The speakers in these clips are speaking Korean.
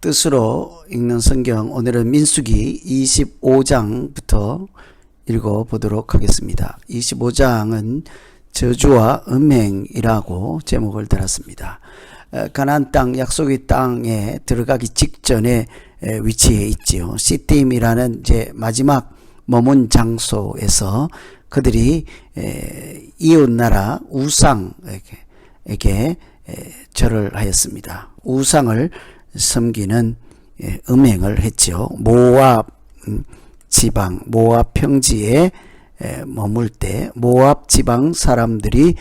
뜻으로 읽는 성경 오늘은 민수기 25장부터 읽어 보도록 하겠습니다. 25장은 저주와 음행이라고 제목을 달았습니다. 에, 가나안 땅 약속의 땅에 들어가기 직전에 에, 위치해 있지요. 시팀이라는 이제 마지막 머문 장소에서 그들이 에, 이웃 나라 우상에게 절을 하였습니다. 우상을 섬기는 예, 음행을 했죠. 모압 음, 지방, 모압 평지에 에, 머물 때 모압 지방 사람들이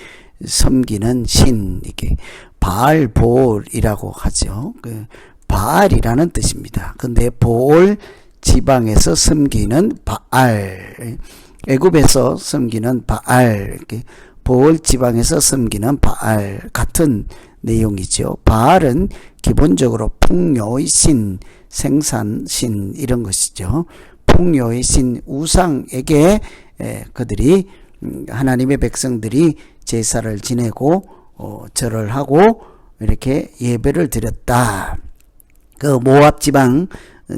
섬기는 신 이게 바알볼이라고 하죠. 그 바알이라는 뜻입니다. 근데 볼 지방에서 섬기는 바알, 애굽에서 섬기는 바알, 이렇게 볼 지방에서 섬기는 바알 같은 내용이죠. 바알은 기본적으로 풍요의 신, 생산신 이런 것이죠. 풍요의 신 우상에게 에, 그들이 음, 하나님의 백성들이 제사를 지내고 어, 절을 하고 이렇게 예배를 드렸다. 그 모압 지방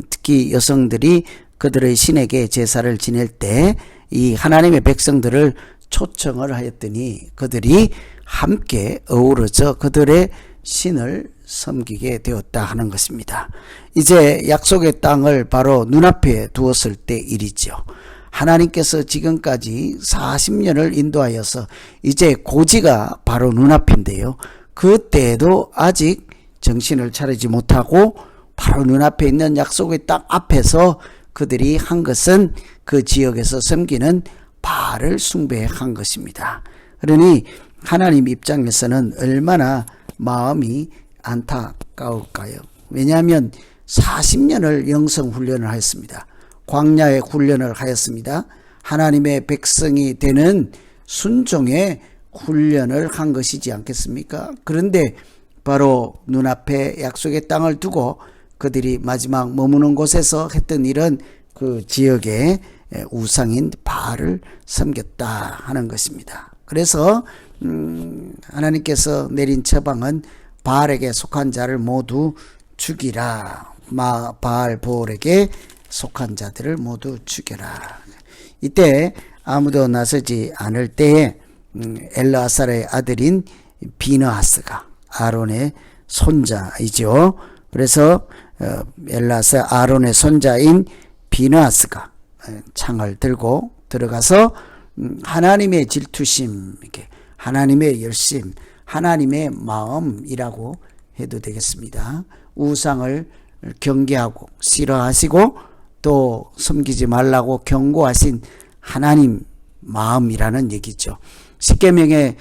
특히 여성들이 그들의 신에게 제사를 지낼 때 이 하나님의 백성들을 초청을 하였더니 그들이 함께 어우러져 그들의 신을 섬기게 되었다 하는 것입니다. 이제 약속의 땅을 바로 눈앞에 두었을 때 일이죠. 하나님께서 지금까지 40년을 인도하여서 이제 고지가 바로 눈앞인데요. 그때에도 아직 정신을 차리지 못하고 바로 눈앞에 있는 약속의 땅 앞에서 그들이 한 것은 그 지역에서 섬기는 바알을 숭배한 것입니다. 그러니 하나님 입장에서는 얼마나 마음이 안타까울까요? 왜냐하면 40년을 영성 훈련을 하였습니다. 광야의 훈련을 하였습니다. 하나님의 백성이 되는 순종의 훈련을 한 것이지 않겠습니까? 그런데 바로 눈앞에 약속의 땅을 두고 그들이 마지막 머무는 곳에서 했던 일은 그 지역의 우상인 바알을 섬겼다 하는 것입니다. 그래서 음, 하나님께서 내린 처방은 바알에게 속한 자를 모두 죽이라. 마 바알 보올에게 속한 자들을 모두 죽여라. 이때 아무도 나서지 않을 때에 음, 엘라사의 아들인 비너하스가 아론의 손자이죠. 그래서 어, 엘라사 아론의 손자인 비너하스가 창을 들고 들어가서 음, 하나님의 질투심, 하나님의 열심, 하나님의 마음이라고 해도 되겠습니다. 우상을 경계하고 싫어하시고 또 섬기지 말라고 경고하신 하나님 마음이라는 얘기죠. 십계명의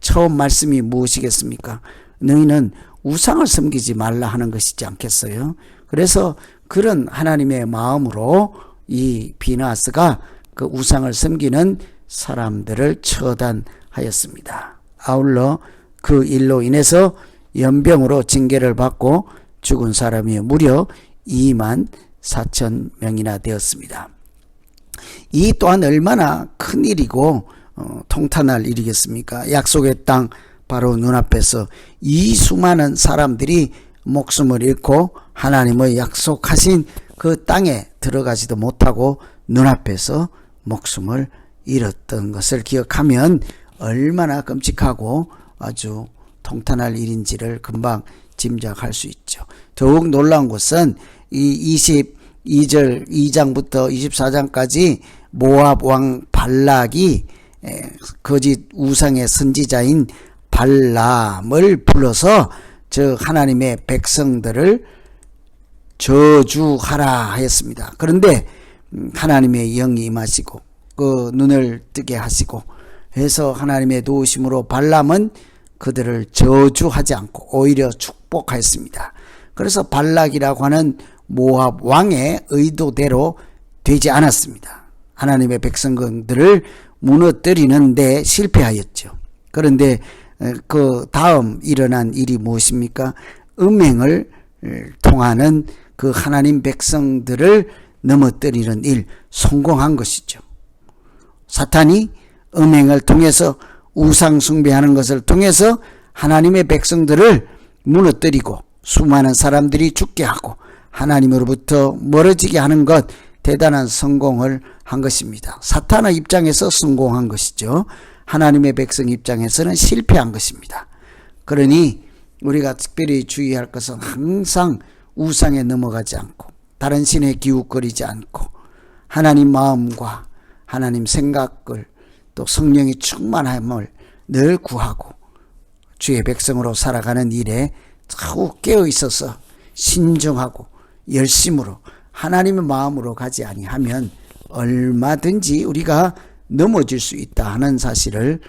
처음 말씀이 무엇이겠습니까? 너희는 우상을 섬기지 말라 하는 것이지 않겠어요? 그래서 그런 하나님의 마음으로 이 비나스가 그 우상을 섬기는 사람들을 처단하였습니다. 아울러 그 일로 인해서 연병으로 징계를 받고 죽은 사람이 무려 2만 4천 명이나 되었습니다. 이 또한 얼마나 큰 일이고 어, 통탄할 일이겠습니까? 약속의 땅 바로 눈앞에서 이 수많은 사람들이 목숨을 잃고 하나님의 약속하신 그 땅에 들어가지도 못하고 눈앞에서 목숨을 잃었던 것을 기억하면 얼마나 끔찍하고 아주 통탄할 일인지를 금방 짐작할 수 있죠. 더욱 놀라운 것은 이 22절 2장부터 24장까지 모압 왕 발락이 거짓 우상의 선지자인 발람을 불러서 저 하나님의 백성들을 저주하라 하였습니다. 그런데 음, 하나님의 영이 임하시고 그 눈을 뜨게 하시고 해서 하나님의 도우심으로 발람은 그들을 저주하지 않고 오히려 축복하였습니다. 그래서 발락이라고 하는 모압 왕의 의도대로 되지 않았습니다. 하나님의 백성들을 무너뜨리는데 실패하였죠. 그런데 그 다음 일어난 일이 무엇입니까? 음행을 통하는 그 하나님 백성들을 넘어뜨리는 일 성공한 것이죠. 사탄이 음행을 통해서 우상 숭배하는 것을 통해서 하나님의 백성들을 무너뜨리고 수많은 사람들이 죽게 하고 하나님으로부터 멀어지게 하는 것 대단한 성공을 한 것입니다. 사탄의 입장에서 성공한 것이죠. 하나님의 백성 입장에서는 실패한 것입니다. 그러니 우리가 특별히 주의할 것은 항상 우상에 넘어가지 않고 다른 신에 기웃거리지 않고 하나님 마음과 하나님 생각을 또 성령의 충만함을 늘 구하고 주의 백성으로 살아가는 일에 더욱 깨어 있어서 신중하고 열심으로 하나님의 마음으로 가지 아니하면 얼마든지 우리가 넘어질 수 있다 하는 사실을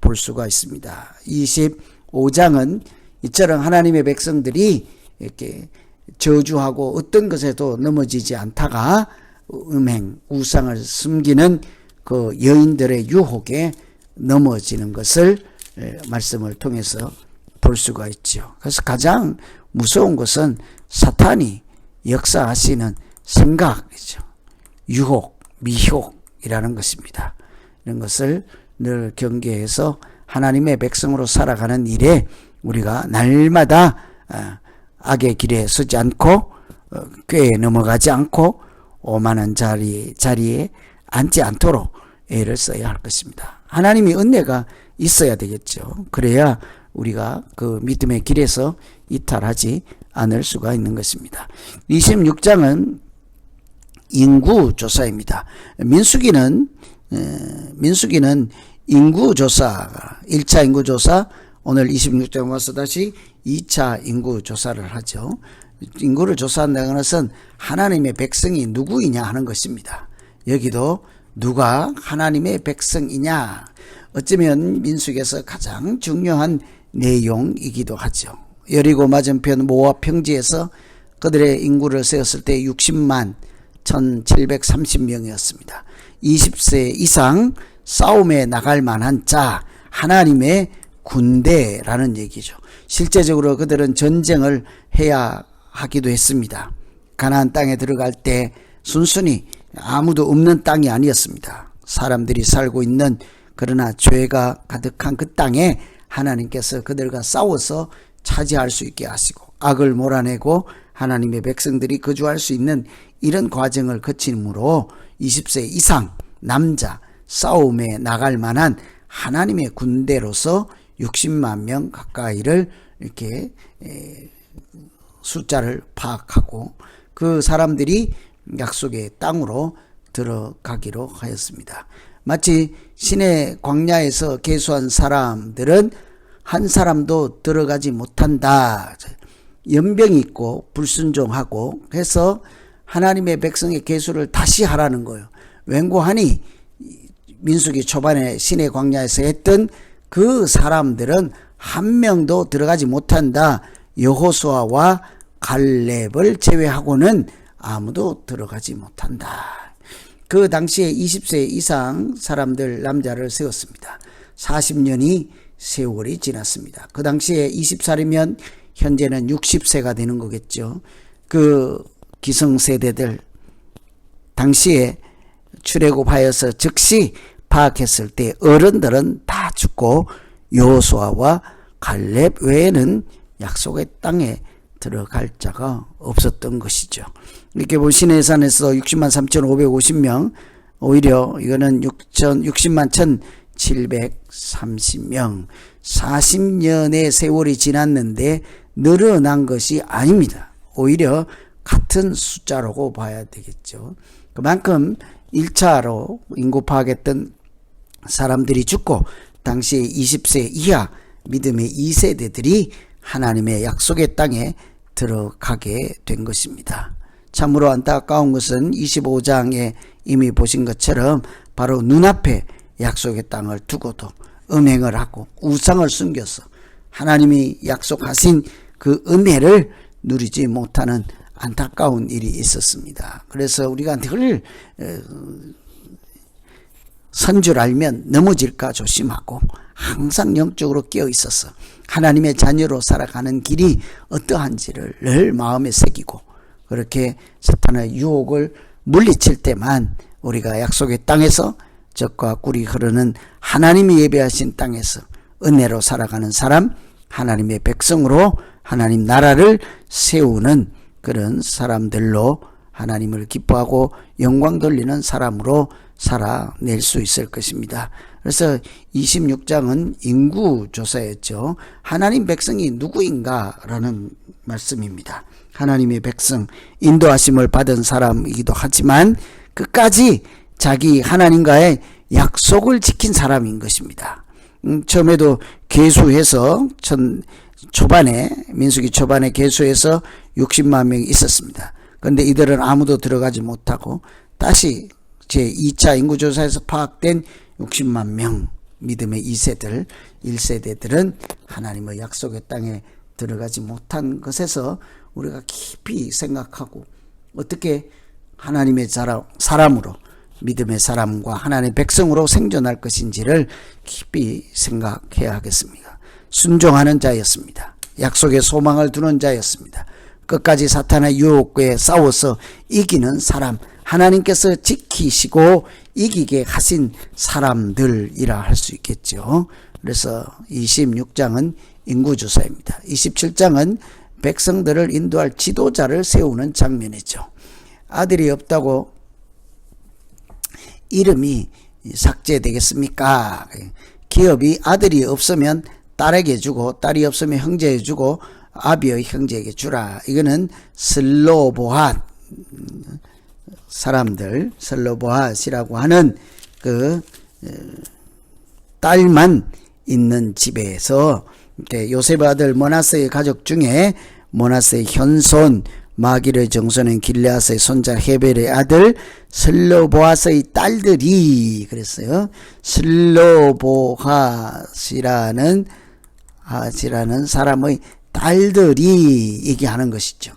볼 수가 있습니다. 25장은 이처럼 하나님의 백성들이 이렇게 저주하고 어떤 것에도 넘어지지 않다가 음행, 우상을 숨기는 그 여인들의 유혹에 넘어지는 것을 말씀을 통해서 볼 수가 있죠. 그래서 가장 무서운 것은 사탄이 역사하시는 생각이죠. 유혹, 미혹이라는 것입니다. 이런 것을 늘 경계해서 하나님의 백성으로 살아가는 일에 우리가 날마다 악의 길에 서지 않고 꾀에 넘어가지 않고 오만한 자리, 자리에 앉지 않도록 애를 써야 할 것입니다. 하나님이 은혜가 있어야 되겠죠. 그래야 우리가 그 믿음의 길에서 이탈하지 않을 수가 있는 것입니다. 26장은 인구 조사입니다. 민수기는, 민수기는 인구 조사, 1차 인구 조사, 오늘 26장 와서 다시 2차 인구 조사를 하죠. 인구를 조사한다는 것은 하나님의 백성이 누구이냐 하는 것입니다. 여기도 누가 하나님의 백성이냐. 어쩌면 민숙에서 가장 중요한 내용이기도 하죠. 여리고 맞은편 모압 평지에서 그들의 인구를 세웠을 때 60만 1730명이었습니다. 20세 이상 싸움에 나갈 만한 자, 하나님의 군대라는 얘기죠. 실제적으로 그들은 전쟁을 해야 하기도 했습니다. 가나안 땅에 들어갈 때 순순히 아무도 없는 땅이 아니었습니다. 사람들이 살고 있는 그러나 죄가 가득한 그 땅에 하나님께서 그들과 싸워서 차지할 수 있게 하시고 악을 몰아내고 하나님의 백성들이 거주할 수 있는 이런 과정을 거치므로 20세 이상 남자 싸움에 나갈 만한 하나님의 군대로서 60만 명 가까이를 이렇게 숫자를 파악하고 그 사람들이 약속의 땅으로 들어가기로 하였습니다. 마치 신의 광야에서 계수한 사람들은 한 사람도 들어가지 못한다. 연병이 있고 불순종하고 해서 하나님의 백성의 계수를 다시 하라는 거예요. 웬고하니 민숙이 초반에 신의 광야에서 했던 그 사람들은 한 명도 들어가지 못한다. 여호수아와 갈렙을 제외하고는 아무도 들어가지 못한다. 그 당시에 20세 이상 사람들 남자를 세웠습니다. 40년이 세월이 지났습니다. 그 당시에 20살이면 현재는 60세가 되는 거겠죠. 그 기성세대들 당시에 출애굽하여서 즉시 파악했을 때 어른들은 다 죽고 요수아와 갈렙 외에는 약속의 땅에 들어갈 자가 없었던 것이죠. 이렇게 보면 시내산에서 60만 3,550명, 오히려 이거는 6천, 60만 1,730명, 40년의 세월이 지났는데 늘어난 것이 아닙니다. 오히려 같은 숫자라고 봐야 되겠죠. 그만큼 1차로 인구 파악했던 사람들이 죽고 당시 20세 이하 믿음의 2세대들이 하나님의 약속의 땅에 들어가게 된 것입니다. 참으로 안타까운 것은 25장에 이미 보신 것처럼 바로 눈앞에 약속의 땅을 두고도 음행을 하고 우상을 숨겨서 하나님이 약속하신 그 은혜를 누리지 못하는 안타까운 일이 있었습니다. 그래서 우리가 늘 선줄 알면 넘어질까 조심하고 항상 영적으로 깨어 있어서 하나님의 자녀로 살아가는 길이 어떠한지를 늘 마음에 새기고 그렇게 사탄의 유혹을 물리칠 때만 우리가 약속의 땅에서 적과 꿀이 흐르는 하나님이 예배하신 땅에서 은혜로 살아가는 사람, 하나님의 백성으로 하나님 나라를 세우는 그런 사람들로 하나님을 기뻐하고 영광 돌리는 사람으로 살아낼 수 있을 것입니다. 그래서 26장은 인구 조사였죠. 하나님 백성이 누구인가라는 말씀입니다. 하나님의 백성, 인도하심을 받은 사람이기도 하지만 끝까지 자기 하나님과의 약속을 지킨 사람인 것입니다. 음, 처음에도 개수해서 천, 초반에 민수기 초반에 개수해서 60만 명이 있었습니다. 그런데 이들은 아무도 들어가지 못하고 다시 제 2차 인구조사에서 파악된 60만 명 믿음의 2세들, 1세대들은 하나님의 약속의 땅에 들어가지 못한 것에서 우리가 깊이 생각하고 어떻게 하나님의 사람으로 믿음의 사람과 하나님의 백성으로 생존할 것인지를 깊이 생각해야 하겠습니다. 순종하는 자였습니다. 약속에 소망을 두는 자였습니다. 끝까지 사탄의 유혹에 싸워서 이기는 사람, 하나님께서 지키시고 이기게 하신 사람들이라 할 수 있겠죠. 그래서 26장은 인구조사입니다. 27장은 백성들을 인도할 지도자를 세우는 장면이죠. 아들이 없다고 이름이 삭제되겠습니까? 기업이 아들이 없으면 딸에게 주고 딸이 없으면 형제에 주고 아비의 형제에게 주라. 이거는 슬로보핫 사람들 슬로보핫이라고 하는 그 어, 딸만 있는 집에서 요셉 아들 모나스의 가족 중에 모나스의 현손 마기르 정손은 길레아스의 손자 헤벨의 아들 슬로보아스의 딸들이 그랬어요. 슬로보하시라는 하시라는 사람의 딸들이 얘기하는 것이죠.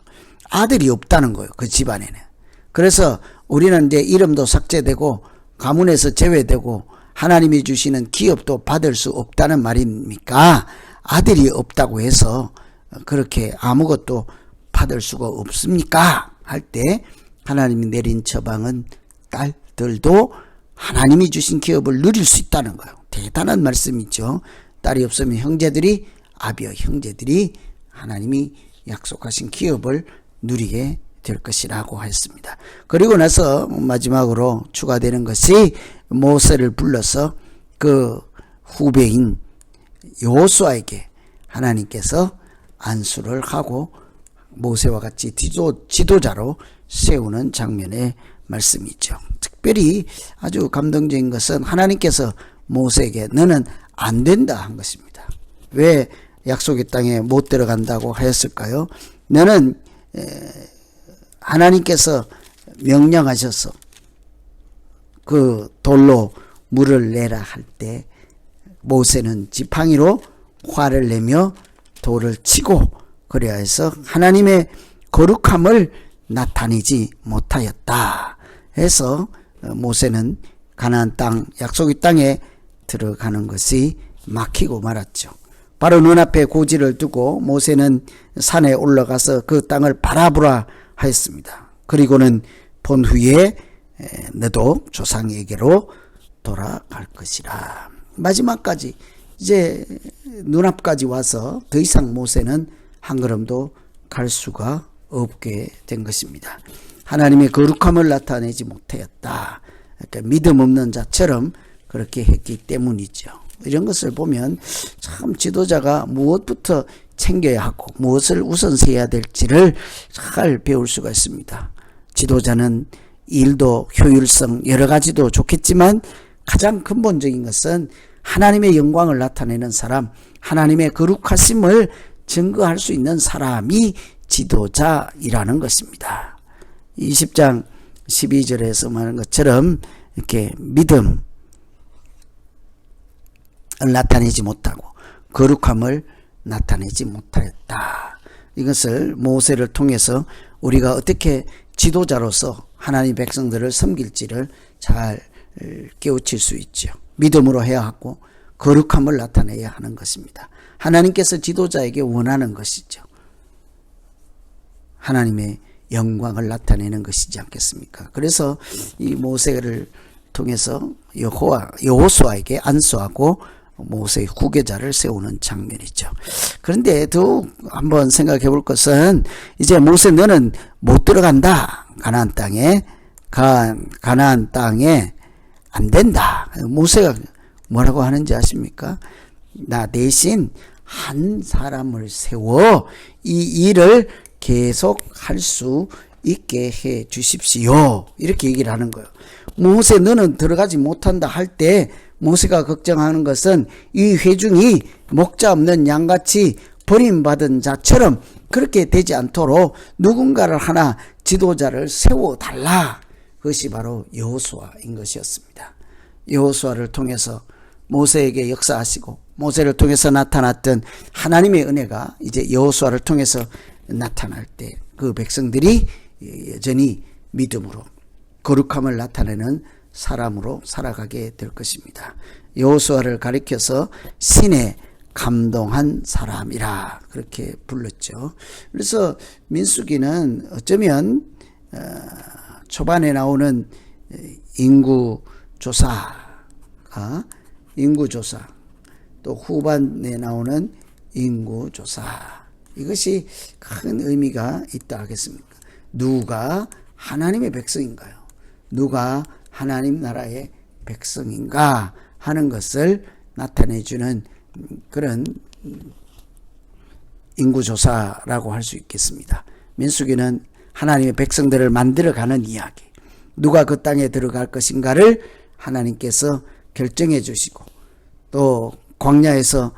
아들이 없다는 거예요. 그 집안에는. 그래서 우리는 이제 이름도 삭제되고 가문에서 제외되고 하나님이 주시는 기업도 받을 수 없다는 말입니까? 아들이 없다고 해서 그렇게 아무것도 받을 수가 없습니까? 할 때 하나님이 내린 처방은 딸들도 하나님이 주신 기업을 누릴 수 있다는 거예요. 대단한 말씀이죠. 딸이 없으면 형제들이 아비의 형제들이 하나님이 약속하신 기업을 누리게 될 것이라고 했습니다. 그리고 나서 마지막으로 추가되는 것이 모세를 불러서 그 후배인 여호수아에게 하나님께서 안수를 하고 모세와 같이 지도, 지도자로 세우는 장면의 말씀이죠. 특별히 아주 감동적인 것은 하나님께서 모세에게 너는 안 된다 한 것입니다. 왜 약속의 땅에 못 들어간다고 하였을까요? 너는 하나님께서 명령하셔서 그 돌로 물을 내라 할 때 모세는 지팡이로 화를 내며 돌을 치고 그래야 해서 하나님의 거룩함을 나타내지 못하였다. 해서 모세는 가나안 땅 약속의 땅에 들어가는 것이 막히고 말았죠. 바로 눈앞에 고지를 두고 모세는 산에 올라가서 그 땅을 바라보라 하였습니다. 그리고는 본 후에 너도 조상에게로 돌아갈 것이라. 마지막까지 이제 눈앞까지 와서 더 이상 모세는 한 걸음도 갈 수가 없게 된 것입니다. 하나님의 거룩함을 나타내지 못하였다. 그러니까 믿음 없는 자처럼 그렇게 했기 때문이죠. 이런 것을 보면 참 지도자가 무엇부터 챙겨야 하고 무엇을 우선시해야 될지를 잘 배울 수가 있습니다. 지도자는 일도 효율성 여러 가지도 좋겠지만 가장 근본적인 것은 하나님의 영광을 나타내는 사람, 하나님의 거룩하심을 증거할 수 있는 사람이 지도자이라는 것입니다. 20장 12절에서 말하는 것처럼 이렇게 믿음을 나타내지 못하고 거룩함을 나타내지 못하였다. 이것을 모세를 통해서 우리가 어떻게 지도자로서 하나님 백성들을 섬길지를 잘 깨우칠 수 있죠. 믿음으로 해야 하고 거룩함을 나타내야 하는 것입니다. 하나님께서 지도자에게 원하는 것이죠. 하나님의 영광을 나타내는 것이지 않겠습니까? 그래서 이 모세를 통해서 여호와 여호수아에게 안수하고 모세의 후계자를 세우는 장면이죠. 그런데 더욱 한번 생각해 볼 것은 이제 모세 너는 못 들어간다. 가나안 땅에 가 가나안 땅에 안 된다. 모세가 뭐라고 하는지 아십니까? 나 대신 한 사람을 세워 이 일을 계속 할 수 있게 해 주십시오. 이렇게 얘기를 하는 거예요. 모세 너는 들어가지 못한다 할 때 모세가 걱정하는 것은 이 회중이 목자 없는 양같이 버림받은 자처럼 그렇게 되지 않도록 누군가를 하나 지도자를 세워 달라. 그것이 바로 여호수아인 것이었습니다. 여호수아를 통해서 모세에게 역사하시고 모세를 통해서 나타났던 하나님의 은혜가 이제 여호수아를 통해서 나타날 때 그 백성들이 여전히 믿음으로 거룩함을 나타내는 사람으로 살아가게 될 것입니다. 여호수아를 가리켜서 신의 감동한 사람이라 그렇게 불렀죠. 그래서 민수기는 어쩌면 어, 초반에 나오는 인구 조사가 인구 조사 또 후반에 나오는 인구 조사 이것이 큰 의미가 있다 하겠습니까? 누가 하나님의 백성인가요? 누가 하나님 나라의 백성인가 하는 것을 나타내주는 그런 인구조사라고 할 수 있겠습니다. 민수기는 하나님의 백성들을 만들어가는 이야기. 누가 그 땅에 들어갈 것인가를 하나님께서 결정해 주시고 또 광야에서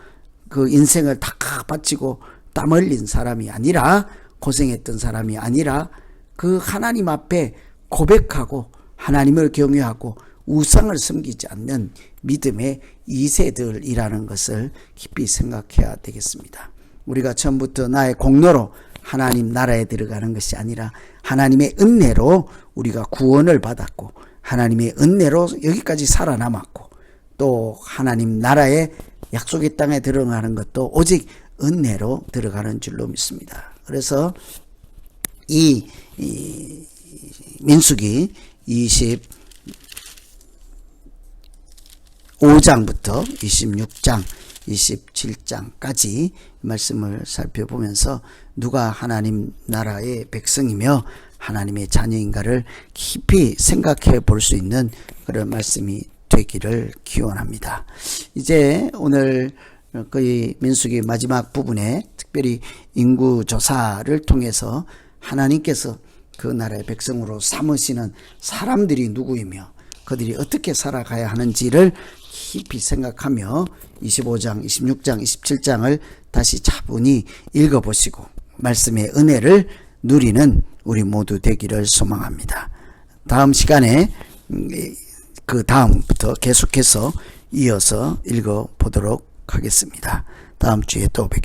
그 인생을 다 바치고 땀 흘린 사람이 아니라 고생했던 사람이 아니라 그 하나님 앞에 고백하고 하나님을 경외하고 우상을 섬기지 않는 믿음의 이세들이라는 것을 깊이 생각해야 되겠습니다. 우리가 처음부터 나의 공로로 하나님 나라에 들어가는 것이 아니라 하나님의 은혜로 우리가 구원을 받았고 하나님의 은혜로 여기까지 살아남았고 또 하나님 나라의 약속의 땅에 들어가는 것도 오직 은혜로 들어가는 줄로 믿습니다. 그래서 이, 이 민수기 25장부터 26장, 27장까지 말씀을 살펴보면서 누가 하나님 나라의 백성이며 하나님의 자녀인가를 깊이 생각해 볼 수 있는 그런 말씀이 되기를 기원합니다. 이제 오늘 거의 민수기 마지막 부분에 특별히 인구 조사를 통해서 하나님께서 그 나라의 백성으로 삼으시는 사람들이 누구이며 그들이 어떻게 살아가야 하는지를 깊이 생각하며 25장, 26장, 27장을 다시 차분히 읽어보시고 말씀의 은혜를 누리는 우리 모두 되기를 소망합니다. 다음 시간에 그 다음부터 계속해서 이어서 읽어보도록 하겠습니다. 다음 주에 또 뵙겠습니다.